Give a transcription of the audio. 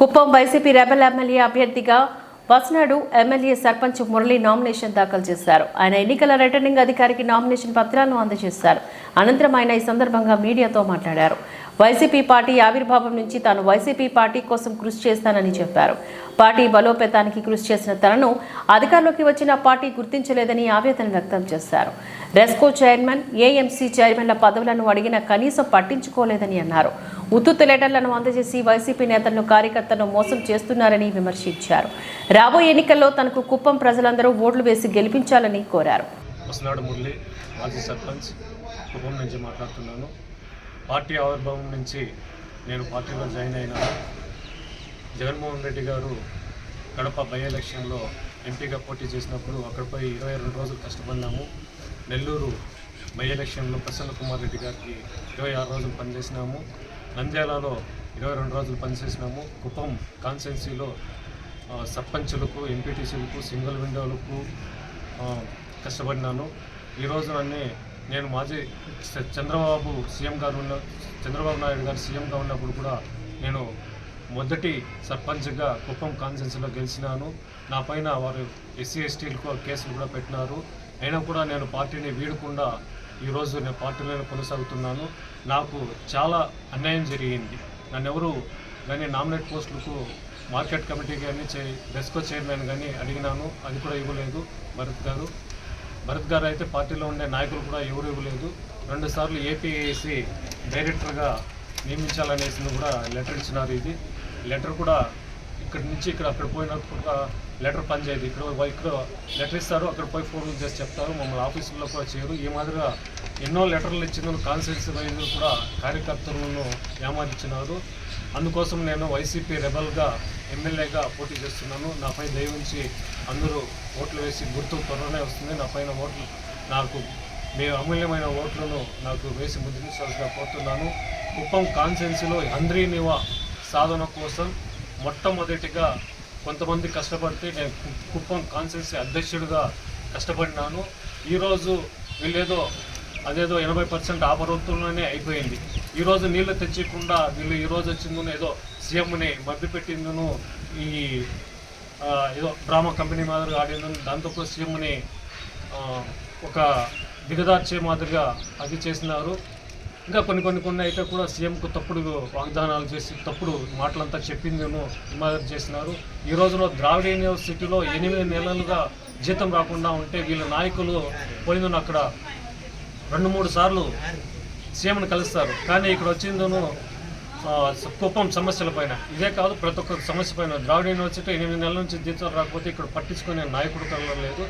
Kuppam YCP rebel MLA అభ్యర్థిగా Vasanadu MLA sarpanch Murali nomination దాఖలు చేశారు. ఆయన ఎన్నికల రిటర్నింగ్ అధికారికి నామినేషన్ పత్రాలను అందజేశారు. అనంతరం ఆయన ఈ సందర్భంగా మీడియాతో మాట్లాడారు. వైసీపీ పార్టీ ఆవిర్భావం నుంచి తాను వైసీపీ పార్టీ కోసం కృషి చేస్తానని చెప్పారు. పార్టీ బలోపేతానికి కృషి చేసిన తనను అధికారంలోకి వచ్చిన పార్టీ గుర్తించలేదని ఆవేదన వ్యక్తం చేశారు. రెస్కో చైర్మన్ ఏఎంసీ చైర్మన్ల పదవులను అడిగిన కనీసం పట్టించుకోలేదని అన్నారు. ఉత్తుత్తు లెటర్లను అందజేసి వైసీపీ నేతలను కార్యకర్తలను మోసం చేస్తున్నారని విమర్శించారు. రాబోయే ఎన్నికల్లో తనకు కుప్పం ప్రజలందరూ ఓట్లు వేసి గెలిపించాలని కోరారు. మురళి మాజీ సర్పంచ్ నుంచి మాట్లాడుతున్నాను. పార్టీ ఆవిర్భావం నుంచి నేను పార్టీలో జాయిన్ అయినాను. జగన్మోహన్ రెడ్డి గారు కడప బై ఎలక్షన్లో ఎంపీగా పోటీ చేసినప్పుడు అక్కడపై ఇరవై రెండు రోజులు కష్టపడినాము. నెల్లూరు బై ఎలక్షన్లో ప్రసన్న కుమార్ రెడ్డి గారికి ఇరవై ఆరు రోజులు పనిచేసినాము. నంద్యాలలో ఇరవై రెండు రోజులు పనిచేసినాము. కుప్పం కాన్స్టెన్సీలో సర్పంచులకు ఎంపీటీసీలకు సింగిల్ విండోలకు కష్టపడినాను. ఈరోజు నన్ను నేను మాజీ చంద్రబాబు సీఎం గారు ఉన్న చంద్రబాబు నాయుడు గారు సీఎంగా ఉన్నప్పుడు కూడా నేను మొదటి సర్పంచ్గా కుప్పం కాన్స్టెన్సీలో గెలిచినాను. నా పైన వారు ఎస్సీ ఎస్టీలకు కేసులు కూడా పెట్టినారు. అయినా కూడా నేను పార్టీని వీడకుండా ఈరోజు నేను పార్టీలో కొనసాగుతున్నాను. నాకు చాలా అన్యాయం జరిగింది. నన్ను ఎవరు కానీ నామినేట్ పోస్టులకు మార్కెట్ కమిటీ కానీ చే రెస్కో చైర్మన్ కానీ అడిగినాను. అది కూడా ఇవ్వలేదు భరత్ గారు. భరత్ గారు అయితే పార్టీలో ఉండే నాయకులు కూడా ఎవరు ఇవ్వలేదు. రెండుసార్లు ఏపీఏసీ డైరెక్టర్గా నియమించాలనేసి కూడా లెటర్ ఇచ్చినారు ఇది. లెటర్ కూడా ఇక్కడ నుంచి ఇక్కడ అక్కడ పోయినప్పుడు లెటర్ పనిచేయదు. ఇక్కడ ఇక్కడ లెటర్ ఇస్తారు అక్కడ పోయి ఫోన్ చేసి చెప్తారు. మమ్మల్ని ఆఫీసుల్లో కూడా చేయరు. ఈ మాదిరిగా ఎన్నో లెటర్లు ఇచ్చిన కాన్స్టిట్యూన్సీ వైజ్ కూడా కార్యకర్తలను ఏమార్చినారు అందుకోసం నేను వైసీపీ రెబల్గా ఎమ్మెల్యేగా పోటీ చేస్తున్నాను. నాపై దయవుంచి అందరూ ఓట్లు వేసి గుర్తు త్వరలోనే వస్తుంది. నా పైన ఓట్లు నాకు మీ అమూల్యమైన ఓట్లను నాకు వేసి ముద్రించాల్సిగా కోరుతున్నాను కుప్పం కాన్సెన్సీలో హంద్రీనివ సాధన కోసం మొట్టమొదటిగా కొంతమంది కష్టపడితే నేను కుప్పం కాన్సెన్సీ అధ్యక్షుడిగా కష్టపడినాను. ఈరోజు వీళ్ళేదో అదేదో ఎనభై పర్సెంట్ ఆపరోత్తుల్లోనే అయిపోయింది. ఈరోజు నీళ్ళు తెచ్చకుండా వీళ్ళు ఈరోజు వచ్చిందను ఏదో సీఎంని మభ్యపెట్టిందను ఈ ఏదో డ్రామా కంపెనీ మాదిరిగా ఆడిందని. దాంతో సీఎంని ఒక దిగదార్చే మాదిరిగా అది చేసినారు. ఇంకా కొన్ని కొన్ని కొన్ని అయితే కూడా సీఎంకు తప్పుడు వాగ్దానాలు చేసి తప్పుడు మాటలంతా చెప్పిందేమో మాదిరి చేసినారు ఈ రోజులో ద్రావిడ యూనివర్సిటీలో ఎనిమిది నెలలుగా జీతం రాకుండా ఉంటే వీళ్ళ నాయకులు పోయిందని అక్కడ రెండు మూడు సార్లు సీఎంను కలుస్తారు. కానీ ఇక్కడ వచ్చిందను కుప్పం సమస్యల పైన. ఇదే కాదు ప్రతి ఒక్క సమస్య పైన. ద్రావిడ యూనివర్సిటీ ఎనిమిది నెలల నుంచి జీతాలు రాకపోతే ఇక్కడ పట్టించుకునే నాయకుడు కలగలేదు